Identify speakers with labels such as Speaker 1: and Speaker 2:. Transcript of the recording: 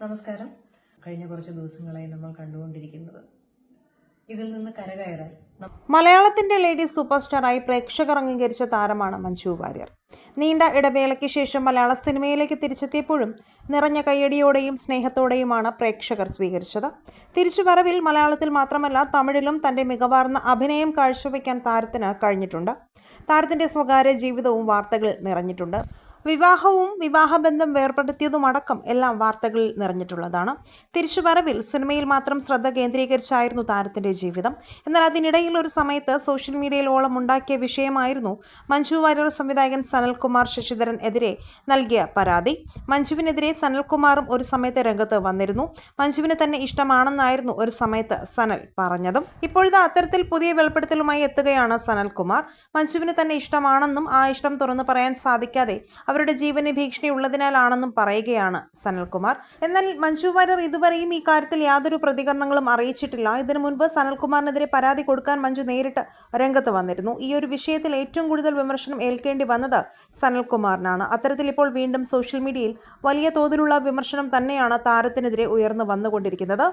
Speaker 1: നമസ്കാരം. കഴിഞ്ഞ കുറച്ച് ദിവസങ്ങളായി നമ്മൾ കണ്ടുകൊണ്ടിരിക്കുന്നത്. ഇതിൽ നിന്ന് കരകയറാൻ
Speaker 2: മലയാളത്തിന്റെ ലേഡി സൂപ്പർ സ്റ്റാറായി പ്രേക്ഷകർ അംഗീകരിച്ച താരമാണ് മഞ്ജു വാര്യർ. നീണ്ട ഇടവേളയ്ക്ക് ശേഷം മലയാള സിനിമയിലേക്ക് തിരിച്ചെത്തിയപ്പോഴും നിറഞ്ഞ കയ്യടിയോടെയും സ്നേഹത്തോടെയുമാണ് പ്രേക്ഷകർ സ്വീകരിച്ചത്. തിരിച്ചുവരവിൽ മലയാളത്തിൽ മാത്രമല്ല തമിഴിലും തന്റെ മികവാർന്ന അഭിനയം കാഴ്ചവെക്കാൻ താരത്തിന് കഴിഞ്ഞിട്ടുണ്ട്. താരത്തിന്റെ സ്വകാര്യ ജീവിതവും വാർത്തകൾ നിറഞ്ഞിട്ടുണ്ട്. വിവാഹവും വിവാഹബന്ധം വേർപെടുത്തിയതുമടക്കം എല്ലാം വാർത്തകളിൽ നിറഞ്ഞിട്ടുള്ളതാണ്. തിരിച്ചുവരവിൽ സിനിമയിൽ മാത്രം ശ്രദ്ധ കേന്ദ്രീകരിച്ചായിരുന്നു താരത്തിന്റെ ജീവിതം. എന്നാൽ അതിനിടയിൽ ഒരു സമയത്ത് സോഷ്യൽ മീഡിയയിൽ ഓളം ഉണ്ടാക്കിയ വിഷയമായിരുന്നു മഞ്ജു വാര്യർ സംവിധായകൻ സനൽകുമാർ ശശിധരൻ എതിരെ നൽകിയ പരാതി. മഞ്ജുവിനെതിരെ സനൽകുമാറും ഒരു സമയത്ത് രംഗത്ത് വന്നിരുന്നു. മഞ്ജുവിന് തന്നെ ഇഷ്ടമാണെന്നായിരുന്നു ഒരു സമയത്ത് സനൽ പറഞ്ഞതും. ഇപ്പോഴത്തെ അത്തരത്തിൽ പുതിയ വെളിപ്പെടുത്തലുമായി എത്തുകയാണ് സനൽകുമാർ. മഞ്ജുവിന് തന്നെ ഇഷ്ടമാണെന്നും ആ ഇഷ്ടം തുറന്നു പറയാൻ സാധിക്കാതെ അവരുടെ ജീവന് ഭീഷണി ഉള്ളതിനാലാണെന്നും പറയുകയാണ് സനൽകുമാർ. എന്നാൽ മഞ്ജു വാര്യർ ഇതുവരെയും ഈ കാര്യത്തിൽ യാതൊരു പ്രതികരണങ്ങളും അറിയിച്ചിട്ടില്ല. ഇതിനു മുൻപ് സനൽകുമാറിനെതിരെ പരാതി കൊടുക്കാൻ മഞ്ജു നേരിട്ട് രംഗത്ത് വന്നിരുന്നു. ഈ ഒരു വിഷയത്തിൽ ഏറ്റവും കൂടുതൽ വിമർശനം ഏൽക്കേണ്ടി വന്നത് സനൽകുമാറിനാണ്. അത്തരത്തിൽ ഇപ്പോൾ വീണ്ടും സോഷ്യൽ മീഡിയയിൽ വലിയ തോതിലുള്ള വിമർശനം തന്നെയാണ് താരത്തിനെതിരെ ഉയർന്നു വന്നുകൊണ്ടിരിക്കുന്നത്.